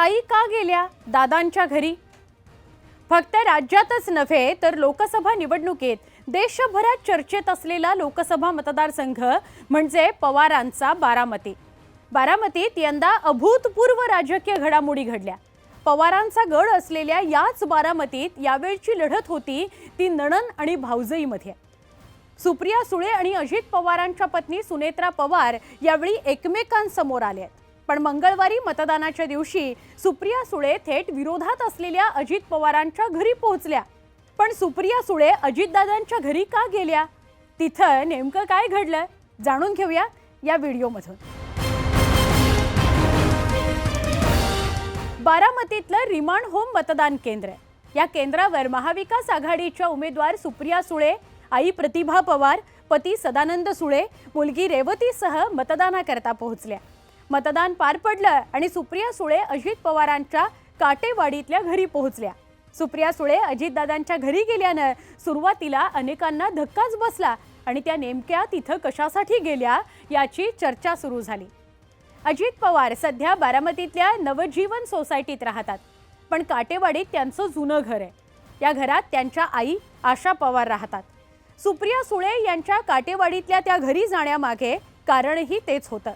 ताई का गेल्या? दादांच्या घरी? फक्त राज्यातच नव्हे तर लोकसभा निवडणुकीत देशभरात चर्चेत असलेला लोकसभा मतदारसंघ म्हणजे पवारांचा बारामती. बारामतीत यंदा अभूतपूर्व राजकीय घडामोडी घडल्या. पवारांचा गड असलेल्या याच बारामतीत यावेळची लढत होती ती नणन आणि भाऊजईमध्ये. सुप्रिया सुळे आणि अजित पवारांच्या पत्नी सुनेत्रा पवार यावेळी एकमेकांसमोर आले पण मंगळवारी मतदानाच्या दिवशी सुप्रिया सुळे थेट विरोधात असलेल्या अजित पवारांच्या घरी पोहोचल्या. पण सुप्रिया सुळे अजितदादांच्या घरी का गेल्या? तिथं नेमकं काय घडलं? जाणून घेऊया या व्हिडिओमधून. बारामतीतलं रिमांड होम मतदान केंद्र. आहे. या केंद्रावर महाविकास आघाडीच्या उमेदवार सुप्रिया सुळे आई प्रतिभा पवार पती सदानंद सुळे मुलगी रेवतीसह मतदानाकरता पोहोचल्या. मतदान पार पडलं आणि सुप्रिया सुळे अजित पवारांच्या काटेवाडीतल्या घरी पोहोचल्या. सुप्रिया सुळे अजितदादांच्या घरी गेल्यानं सुरुवातीला अनेकांना धक्काच बसला आणि त्या नेमक्या तिथं कशासाठी गेल्या याची चर्चा सुरू झाली. अजित पवार सध्या बारामतीतल्या नवजीवन सोसायटीत राहतात पण काटेवाडीत त्यांचं जुनं घर आहे. या घरात त्यांच्या आई आशा पवार राहतात. सुप्रिया सुळे यांच्या काटेवाडीतल्या त्या घरी जाण्यामागे कारणही तेच होतं.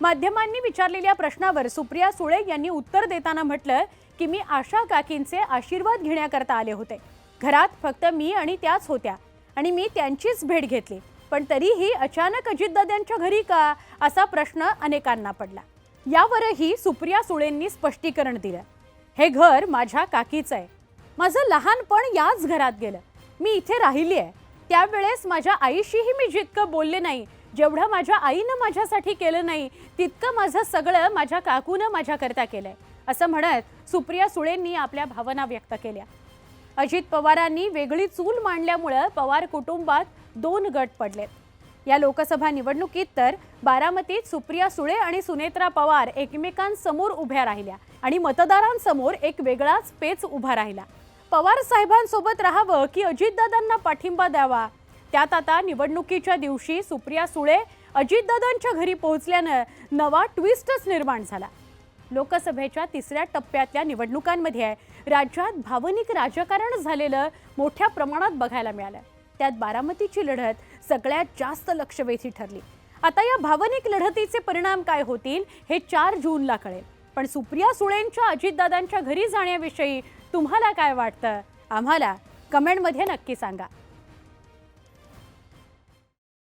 माध्यमांनी विचारलेल्या प्रश्नावर सुप्रिया सुळे यांनी उत्तर देताना म्हटलं की मी आशा काकींचे आशीर्वाद घेण्याकरता आले होते. घरात फक्त मी आणि त्याच होत्या आणि मी त्यांचीच भेट घेतली. पण तरीही अचानक अजितदाद्यांच्या घरी का? असा प्रश्न अनेकांना पडला. यावरही सुप्रिया सुळेंनी स्पष्टीकरण दिलं. हे घर माझ्या काकीचं आहे. माझं लहानपण याच घरात गेलं. मी इथे राहिली आहे त्यावेळेस माझ्या आईशीही मी जितकं बोलले नाही जेवढं माझ्या आईनं माझ्यासाठी केलं नाही तितकं माझं सगळं माझ्या काकूनं माझ्याकरता केलंय. असं म्हणत सुप्रिया सुळेंनी आपल्या भावना व्यक्त केल्या. अजित पवारांनी वेगळी चूल मांडल्यामुळं पवार कुटुंबात दोन गट पडलेत. या लोकसभा निवडणुकीत तर बारामतीत सुप्रिया सुळे आणि सुनेत्रा पवार एकमेकांसमोर उभ्या राहिल्या आणि मतदारांसमोर एक वेगळाच पेच उभा राहिला. पवार साहेबांसोबत राहावं की अजितदादांना पाठिंबा द्यावा? त्यात आता निवडणुकीच्या दिवशी सुप्रिया सुळे अजितदादांच्या घरी पोहोचल्यानं नवा ट्विस्टच निर्माण झाला. लोकसभेच्या तिसऱ्या टप्प्यातल्या निवडणुकांमध्ये राज्यात भावनिक राजकारण झालेलं मोठ्या प्रमाणात बघायला मिळालं. त्यात बारामतीची लढत सगळ्यात जास्त लक्षवेधी ठरली. आता या भावनिक लढतीचे परिणाम काय होतील हे चार जूनला कळेल. पण सुप्रिया सुळेंच्या अजितदादांच्या घरी जाण्याविषयी तुम्हाला काय वाटतं? आम्हाला कमेंटमध्ये नक्की सांगा.